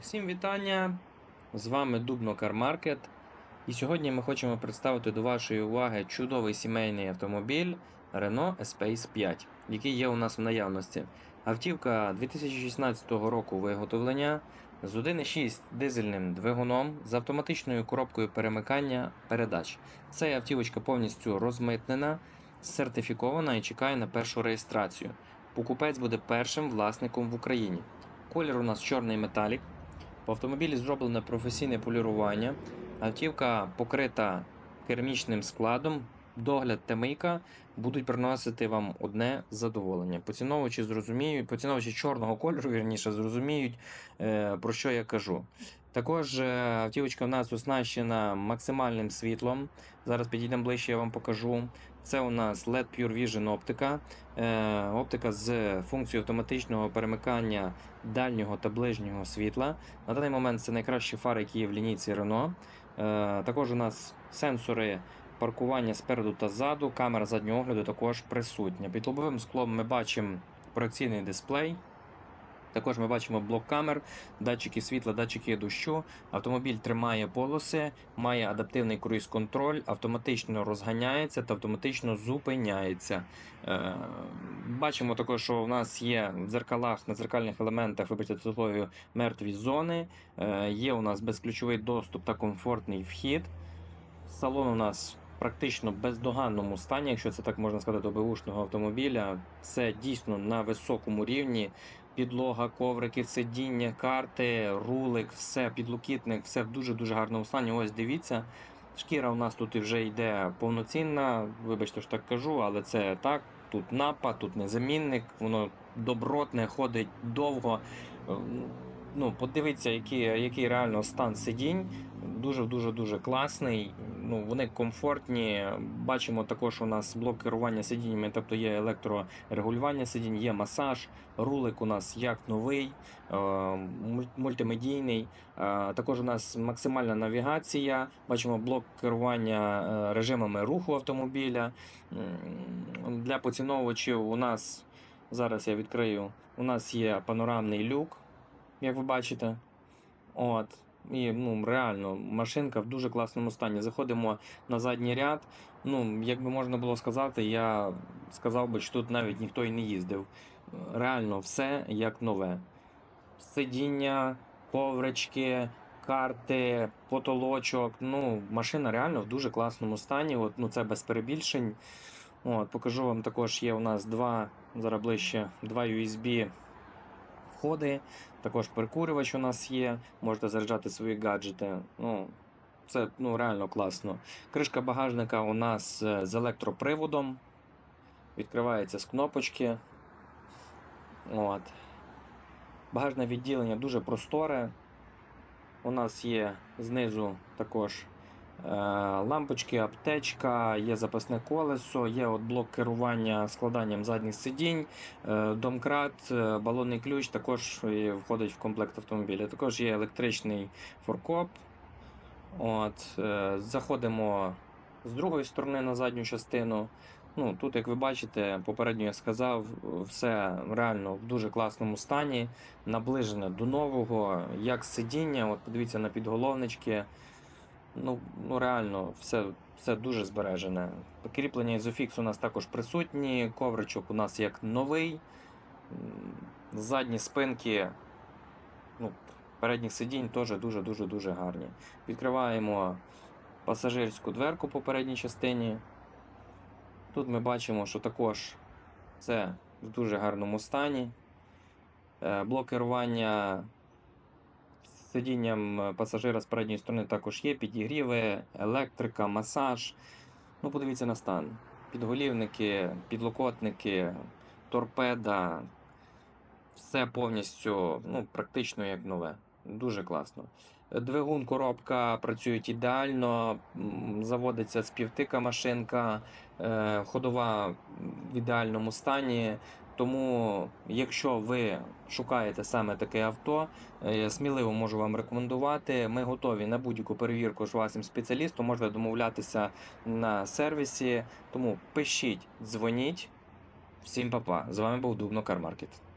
Всім вітання! З вами Дубно Кармаркет. І сьогодні ми хочемо представити до вашої уваги чудовий сімейний автомобіль Renault Espace 5, який є у нас в наявності. Автівка 2016 року виготовлення з 1,6 дизельним двигуном з автоматичною коробкою перемикання передач. Ця автівочка повністю розмитнена, сертифікована і чекає на першу реєстрацію. Покупець буде першим власником в Україні. Колір у нас чорний металік. В автомобілі зроблене професійне полірування. Автівка покрита керамічним складом. Догляд та мийка будуть приносити вам одне задоволення. Поціновувачі зрозуміють, поціновувачі чорного кольору, вірніше, зрозуміють, е, про що я кажу. Також е, автівочка в нас оснащена максимальним світлом. Зараз підійдемо ближче, я вам покажу. Це у нас LED Pure Vision оптика. Е, Оптика з функцією автоматичного перемикання дальнього та ближнього світла. На даний момент це найкращі фари, які є в лінійці Renault. Е, Також у нас сенсори паркування спереду та ззаду, камера заднього огляду також присутня. Під лобовим склом ми бачимо проекційний дисплей. Також ми бачимо блок камер, датчики світла, датчики дощу. Автомобіль тримає полоси, має адаптивний круїз-контроль, автоматично розганяється та автоматично зупиняється. Е, Бачимо також, що у нас є в дзеркалах на дзеркальних елементах, вибачте це мертві зони. Е, Є у нас безключовий доступ та комфортний вхід. Салон у нас практично бездоганному стані, якщо це так можна сказати, до беушного автомобіля. Все дійсно на високому рівні. Підлога, коврики, сидіння, карти, рулик, все, підлокітник, все в дуже-дуже гарному стані. Ось дивіться. Шкіра у нас тут і вже йде повноцінна. Вибачте, що так кажу, але це так. Тут напа, тут незамінник, воно добротне, ходить довго. Е, Ну, подивіться, який, який реально стан сидінь. Дуже дуже дуже класний. Ну, вони комфортні. Бачимо також у нас блок керування сидіннями, тобто є електрорегулювання сидінь, є масаж, рулик у нас як новий, е, мультимедійний. Е, Також у нас максимальна навігація. Бачимо блок керування е, режимами руху автомобіля. Для поціновувачів у нас зараз я відкрию. У нас є панорамний люк, як ви бачите. От. І ну, реально, машинка в дуже класному стані. Заходимо на задній ряд. Ну, як би можна було сказати, я сказав би, що тут навіть ніхто і не їздив. Реально, все як нове. Сидіння, коврички, карти, потолочок. Ну, машина реально в дуже класному стані. От, ну, це без перебільшень. От, покажу вам також є у нас два, зараз ближче, два USB входи. Також перекурювач у нас є, можете заряджати свої гаджети. Ну, це ну, реально класно. Кришка багажника у нас е, з електроприводом. Відкривається з кнопочки. От. Багажне відділення дуже просторе. У нас є знизу також лампочки, аптечка, є запасне колесо, є от блок керування складанням задніх сидінь, е, домкрат, е, балонний ключ також входить в комплект автомобіля. Також є електричний форкоп. От, е, заходимо з другої сторони на задню частину. Ну, тут, як ви бачите, попередньо я сказав, все реально в дуже класному стані, наближене до нового, як сидіння. От подивіться на підголовнички. Ну, ну реально, все, все дуже збережене. Кріплення Isofix у нас також присутні, ковричок у нас як новий. Задні спинки, ну, передніх сидінь теж дуже-дуже дуже гарні. Відкриваємо пасажирську дверку по передній частині. Тут ми бачимо, що також це в дуже гарному стані. Е, Блок керування сидінням е, пасажира з передньої сторони також є, підігріви, електрика, масаж. Ну, подивіться на стан. Підголівники, підлокотники, торпеда. Все повністю ну, практично як нове. Дуже класно. Двигун, коробка працюють ідеально, заводиться співтика машинка, е, ходова в ідеальному стані. Тому, якщо ви шукаєте саме таке авто, я сміливо можу вам рекомендувати. Ми готові на будь-яку перевірку з вашим спеціалістом. Можете домовлятися на сервісі. Тому пишіть, дзвоніть. Всім па-па. З вами був Дубно Кармаркет.